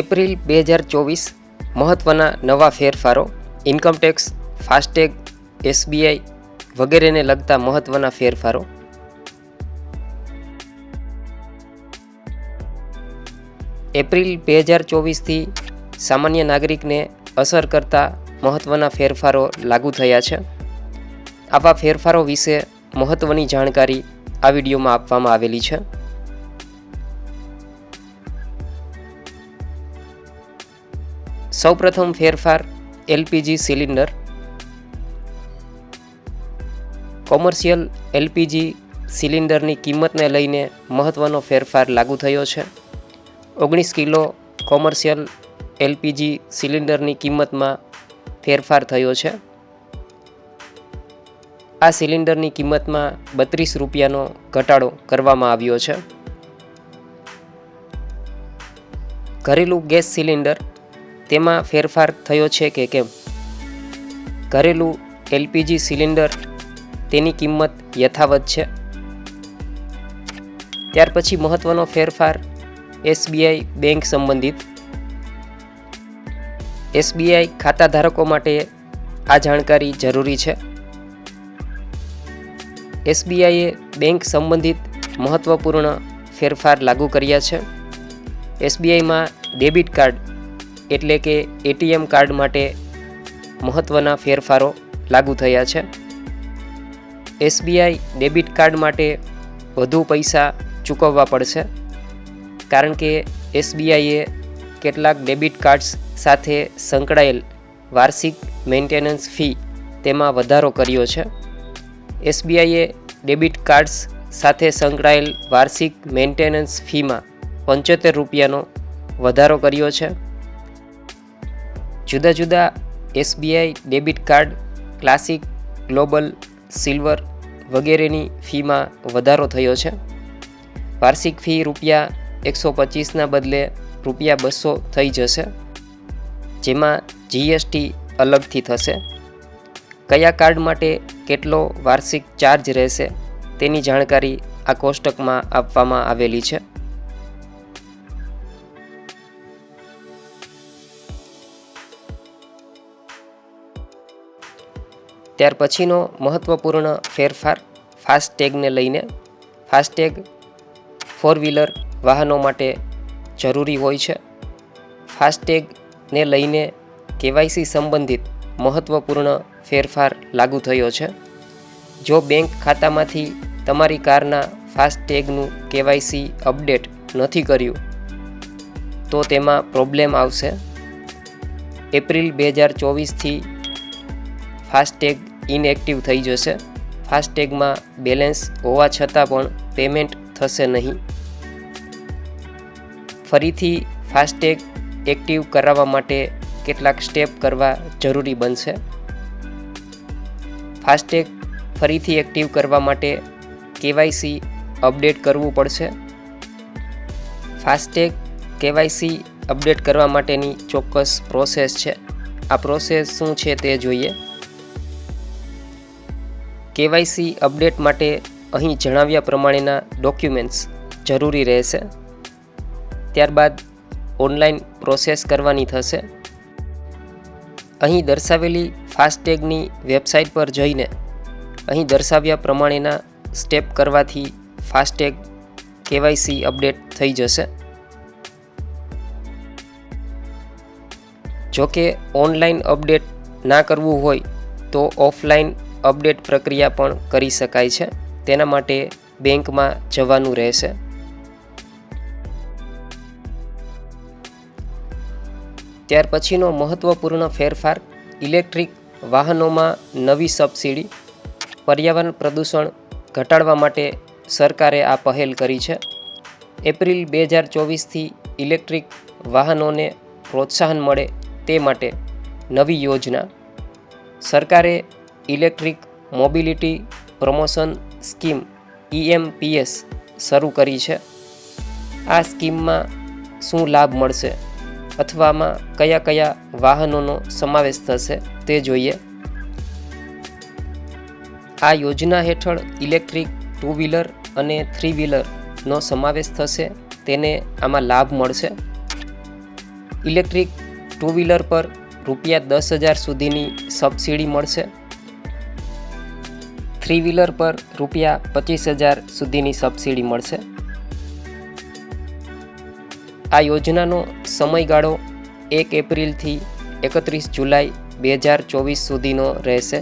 April બે હજાર ચોવીસ મહત્ત્વના નવા ફેરફારો ઇન્કમટેક્સ ફાસ્ટેગ, એસબીઆઈ વગેરેને લગતા મહત્ત્વના ફેરફારો. એપ્રિલ બે હજાર ચોવીસથી સામાન્ય નાગરિકને અસર કરતા મહત્ત્વના ફેરફારો લાગુ થયા છે. આવા ફેરફારો વિશે મહત્ત્વની જાણકારી આ વિડીયોમાં આપવામાં આવેલી છે. સૌપ્રથમ ફેરફાર એલપીજી સિલિન્ડર. કોમર્શિયલ એલપીજી સિલિન્ડરની કિંમતને લઈને મહત્ત્વનો ફેરફાર લાગુ થયો છે. ઓગણીસ કિલો કોમર્શિયલ એલપીજી સિલિન્ડરની કિંમતમાં ફેરફાર થયો છે. આ સિલિન્ડરની કિંમતમાં બત્રીસ રૂપિયાનો ઘટાડો કરવામાં આવ્યો છે. ઘરેલું ગેસ સિલિન્ડર તેમાં ફેરફાર થયો છે કે કેમ? ઘરેલું એલપીજી સિલિન્ડર તેની કિંમત યથાવત છે. ત્યાર પછી મહત્ત્વનો ફેરફાર એસબીઆઈ બેંક સંબંધિત. એસબીઆઈ ખાતા ધારકો માટે આ જાણકારી જરૂરી છે. એસબીઆઈએ બેંક સંબંધિત મહત્ત્વપૂર્ણ ફેરફાર લાગુ કર્યા છે. એસબીઆઈમાં ડેબિટ કાર્ડ એટલે કે એટીએમ કાર્ડ માટે મહત્ત્વના ફેરફારો લાગુ થયા છે. એસબીઆઈ ડેબિટ કાર્ડ માટે વધુ પૈસા ચૂકવવા પડશે. કારણ કે એસબીઆઈએ કેટલાક ડેબિટ કાર્ડ્સ સાથે સંકળાયેલ વાર્ષિક મેન્ટેનન્સ ફી તેમાં વધારો કર્યો છે. એસબીઆઈએ ડેબિટ કાર્ડ્સ સાથે સંકળાયેલ વાર્ષિક મેન્ટેનન્સ ફીમાં પંચોતેર રૂપિયાનો વધારો કર્યો છે. જુદા જુદા SBI, debit card, classic, global, silver વગેરેની ફીમાં વધારો થયો છે. વાર્ષિક ફી રૂપિયા એકસો પચીસના બદલે રૂપિયા બસો થઈ જશે, જેમાં જીએસટી અલગથી થશે. કયા કાર્ડ માટે કેટલો વાર્ષિક ચાર્જ રહેશે તેની જાણકારી આ કોષ્ટકમાં આપવામાં આવેલી છે. ત્યાર પછીનો મહત્ત્વપૂર્ણ ફેરફાર ફાસ્ટેગને લઈને ફાસ્ટેગ ફોર વ્હીલર વાહનો માટે જરૂરી હોય છે. ફાસ્ટેગને લઈને કેવાયસી સંબંધિત મહત્ત્વપૂર્ણ ફેરફાર લાગુ થયો છે. જો બેંક ખાતામાંથી તમારી કારના ફાસ્ટેગનું કેવાયસી અપડેટ નથી કર્યું, તો તેમાં પ્રોબ્લેમ આવશે. એપ્રિલ બે હજાર ચોવીસથી ફાસ્ટેગ ઇનએક્ટિવ થઈ જશે. ફાસ્ટેગમાં બેલેન્સ હોવા છતાં પણ પેમેન્ટ થશે નહીં. ફરીથી ફાસ્ટેગ એક્ટિવ કરાવવા માટે કેટલાક સ્ટેપ કરવા જરૂરી બનશે. ફાસ્ટેગ ફરીથી એક્ટિવ કરવા માટે કેવાયસી અપડેટ કરવું પડશે. ફાસ્ટેગ કેવાયસી અપડેટ કરવા માટેની ચોક્કસ પ્રોસેસ છે. આ પ્રોસેસ શું છે તે જોઈએ. કેવાયસી અપડેટ માટે અહીં જણાવ્યા પ્રમાણેના ડોક્યુમેન્ટ્સ જરૂરી રહેશે. ત્યારબાદ ઓનલાઈન પ્રોસેસ કરવાની થશે. અહીં દર્શાવેલી ફાસ્ટેગની વેબસાઇટ પર જઈને અહીં દર્શાવ્યા પ્રમાણેના સ્ટેપ કરવાથી ફાસ્ટેગ કેવાયસી અપડેટ થઈ જશે. જો કે ઓનલાઈન અપડેટ ના કરવું હોય તો ઓફલાઈન અપડેટ પ્રક્રિયા પણ કરી શકાય છે. તેના માટે બેંકમાં જવાનું રહેશે. ત્યાર પછીનો મહત્ત્વપૂર્ણ ફેરફાર, ઇલેક્ટ્રિક વાહનોમાં નવી સબસિડી, પર્યાવરણ પ્રદૂષણ ઘટાડવા માટે સરકારે આ પહેલ કરી છે. એપ્રિલ બે હજાર ચોવીસથી ઇલેક્ટ્રિક વાહનોને પ્રોત્સાહન મળે તે માટે નવી યોજના. સરકારે electric mobility promotion scheme EMPS શરૂ કરી છે. આ સ્કીમમાં શું લાભ મળશે અથવામાં કયા કયા વાહનોનો સમાવેશ થશે તે જોઈએ. આ યોજના હેઠળ ઇલેક્ટ્રિક ટુ વ્હીલર અને થ્રી વ્હીલરનો સમાવેશ થશે, તેને આમાં લાભ મળશે. ઇલેક્ટ્રિક ટુ વ્હીલર પર રૂપિયા દસ હજાર સુધીની સબસિડી મળશે. થ્રી વ્હીલર પર રૂપિયા પચીસ હજાર સુધીની સબસિડી મળશે. આ યોજનાનો સમયગાળો એક એપ્રિલથી એકત્રીસ જુલાઈ બે હજાર ચોવીસ સુધીનો રહેશે.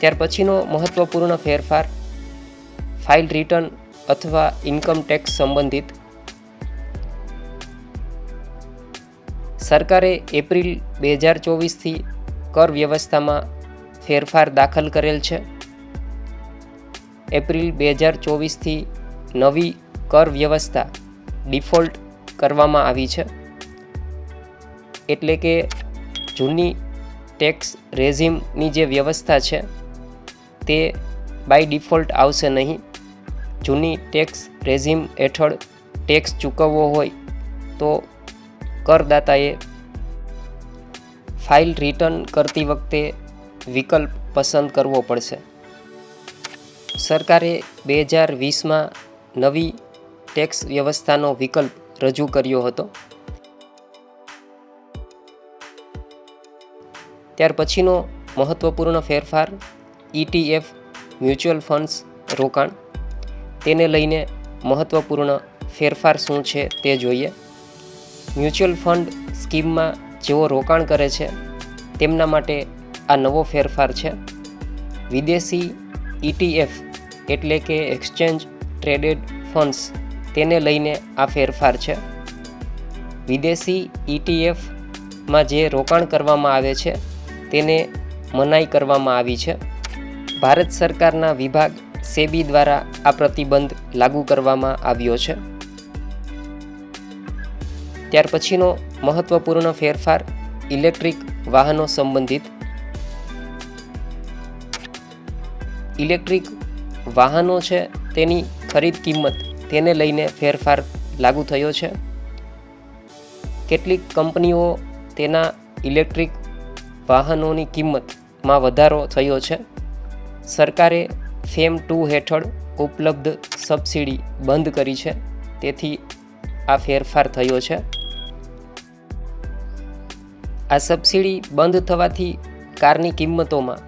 ત્યાર પછીનો મહત્ત્વપૂર્ણ ફેરફાર, ફાઇલ રિટર્ન અથવા ઇન્કમ ટેક્સ સંબંધિત. સરકારે એપ્રિલ બે હજાર ચોવીસથી કર વ્યવસ્થામાં ફેરફાર દાખલ કરેલ છે. એપ્રિલ બે હજાર ચોવીસથી નવી કર વ્યવસ્થા ડિફોલ્ટ કરવામાં આવી છે. એટલે કે જૂની ટેક્સ રેઝિમની જે વ્યવસ્થા છે, તે બાય ડિફોલ્ટ આવશે નહીં. જૂની ટેક્સ રેઝિમ હેઠળ ટેક્સ ચૂકવવો હોય તો કરદાતાએ ફાઇલ રિટર્ન કરતી વખતે વિકલ્પ પસંદ કરવો પડશે. સરકારે બે હજાર વીસમાં નવી ટેક્સ વ્યવસ્થાનો વિકલ્પ રજૂ કર્યો હતો. ત્યાર પછીનો મહત્ત્વપૂર્ણ ફેરફાર ઇટીએફ મ્યુચ્યુઅલ ફંડ્સ રોકાણ. તેને લઈને મહત્ત્વપૂર્ણ ફેરફાર શું છે તે જોઈએ. મ્યુચ્યુઅલ ફંડ સ્કીમમાં જેઓ રોકાણ કરે છે, તેમના માટે આ નવો ફેરફાર છે. વિદેશી ઇટીએફ એટલે કે એક્સચેન્જ ટ્રેડેડ ફંડ્સ તેને લઈને આ ફેરફાર છે. વિદેશી ઇટીએફમાં જે રોકાણ કરવામાં આવે છે, તેને મનાઈ કરવામાં આવી છે. ભારત સરકારના વિભાગ સેબી દ્વારા આ પ્રતિબંધ લાગુ કરવામાં આવ્યો છે. ત્યાર પછીનો મહત્ત્વપૂર્ણ ફેરફાર ઇલેક્ટ્રિક વાહનો સંબંધિત ઇલેક્ટ્રિક વાહનો છે, તેની ખરીદ કિંમત તેને લઈને ફેરફાર લાગુ થયો છે. કેટલીક કંપનીઓ તેના ઇલેક્ટ્રિક વાહનોની કિંમતમાં વધારો થયો છે. સરકારે ફેમ ટુ હેઠળ ઉપલબ્ધ સબસિડી બંધ કરી છે, તેથી આ ફેરફાર થયો છે. આ સબસિડી બંધ થવાથી કારની કિંમતોમાં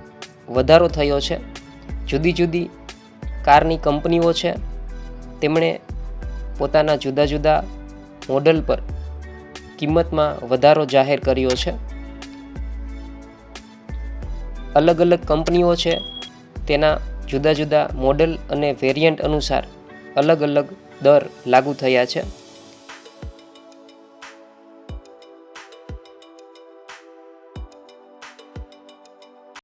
વધારો થયો છે. જુદી જુદી કારની કંપનીઓ છે. તેમણે પોતાના જુદા જુદા મોડલ પર કિંમતમાં વધારો જાહેર કર્યો છે. અલગ અલગ કંપનીઓ છે. તેના જુદા જુદા મોડલ અને વેરિયન્ટ અનુસાર અલગ અલગ દર લાગુ થયા છે.